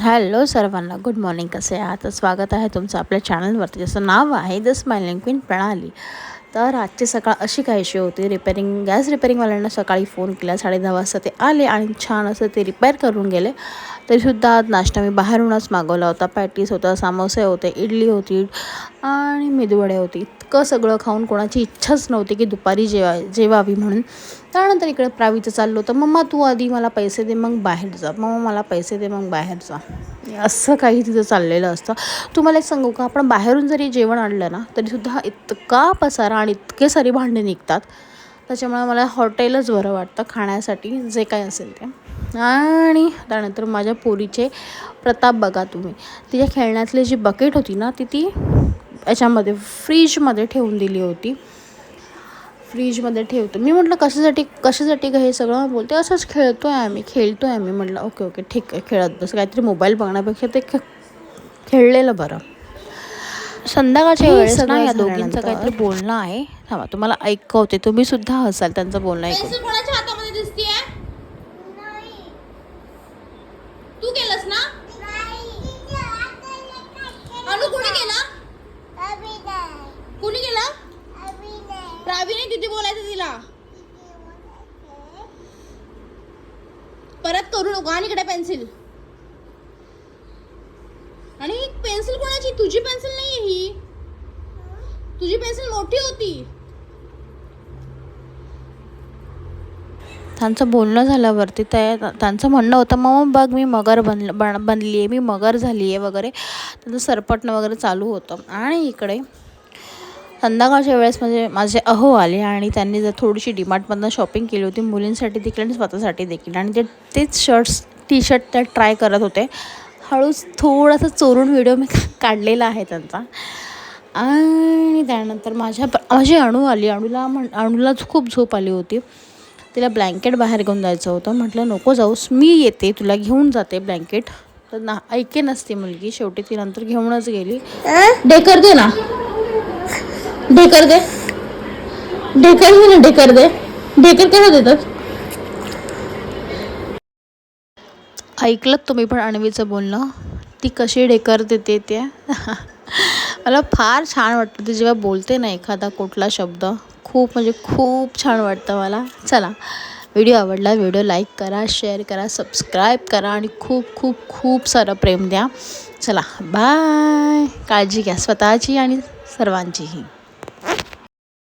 Hello सर्वांना good morning. कसे आहात? स्वागत आहे तुमचं आपल्या चॅनलवरती. ज्याचं नाव आहे द स्माइलिंग क्वीन प्रणाली. तर आजची सकाळ अशी काहीशी होती. रिपेरिंग गॅस रिपेरिंगवाल्यांना सकाळी फोन केला. साडे दहा वाजता ते आले आणि छान असं ते रिपेअर करून गेले. तरीसुद्धा आज नाश्ता मी बाहेरूनच मागवला होता. पॅटीस होता सामोसे होते इडली होती आणि मेदूवडे होती. इतकं सगळं खाऊन कोणाची इच्छाच नव्हती की दुपारी जेवा जेवावी म्हणून. त्यानंतर इकडे प्रावीचं चाललं होतं. मम्मा तू आधी मला पैसे दे मग बाहेर जा. मम्मा मला पैसे दे मग बाहेर जा. असं काही तिथं चाललेलं असतं. तुम्हाला एक सांगू का? आपण बाहेरून जरी जेवण आणलं ना तरीसुद्धा इतका पसारा आणि इतके सारी भांडे निघतात. त्याच्यामुळे मला हॉटेलच बरं वाटतं खाण्यासाठी जे काय असेल ते. आणि त्यानंतर माझ्या पोरीचे प्रताप बघा तुम्ही. तिच्या खेळण्यातली जी बकेट होती ना ती ती याच्यामध्ये फ्रीजमध्ये ठेवून दिली होती. फ्रीजमध्ये ठेवतो. मी म्हटलं कशासाठी कशासाठी का हे सगळं? बोलते असंच खेळतो आहे आम्ही खेळतो आहे आम्ही. म्हटलं ओके ओके ठीक आहे खेळत बस. काहीतरी मोबाईल बघण्यापेक्षा ते खेळलेलं बरं. संध्याकाळच्या वेळेस ना या दोघींचं काहीतरी बोलणं आहे. थांबा तुम्हाला ऐकवते. तुम्ही सुद्धा हसाल त्यांचं बोलणं ऐकून पेन्सिल कोणाच्या हातामध्ये दिसतीये तू केलंस ना अनु कोणी केला कोणी केला प्रावीने किती बोलायचं तिला? परत करू नको आणि इकडे पेन्सिल आणि ही पेन्सिल कोणाची? तुझी पेन्सिल नाहीये ही. तुझी पेन्सिल मोठी होती. त्यांचं बोलणं झाल्यावरती ते त्यांचं म्हणणं होतं मग बघ मी मगर बनलं बन बनली आहे मी मगर झाली आहे वगैरे. त्यांचं सरपटणं वगैरे चालू होतं. आणि इकडे संध्याकाळच्या वेळेस म्हणजे माझे अहो आले आणि त्यांनी जर थोडीशी डिमार्टमधनं शॉपिंग केली होती मुलींसाठी देखील आणि स्वतःसाठी देखील. आणि ते तेच शर्ट्स टी शर्ट त्या ट्राय करत होते. हळूच थोडासा चोरून व्हिडिओ मी काढलेला आहे त्यांचा. आणि त्यानंतर माझ्या माझी अणू आली. अणूला म्हण अणूला खूप झोप आली होती. तिला ब्लँकेट बाहेर घेऊन जायचं होतं. म्हटलं नको जाऊस मी येते तुला घेऊन जाते ब्लँकेट. तर ना ऐके नसते मुलगी. शेवटी ती नंतर घेऊनच गेली. ढेकर दे ना. ढेकर दे. ढेकर दे ना ढेकर दे. ढेकर कसं देतात? ऐकलं तुम्ही पण अणवीचं बोलणं? ती कशी डेकर देते ते? मला फार छान वाटतं ती जेव्हा बोलते ना एखादा कुठला शब्द. खूप म्हणजे खूप छान वाटतं मला. चला व्हिडिओ आवडला व्हिडिओ लाईक करा शेअर करा सबस्क्राईब करा आणि खूप खूप खूप सारं प्रेम द्या. चला बाय. काळजी घ्या स्वतःची आणि सर्वांचीही.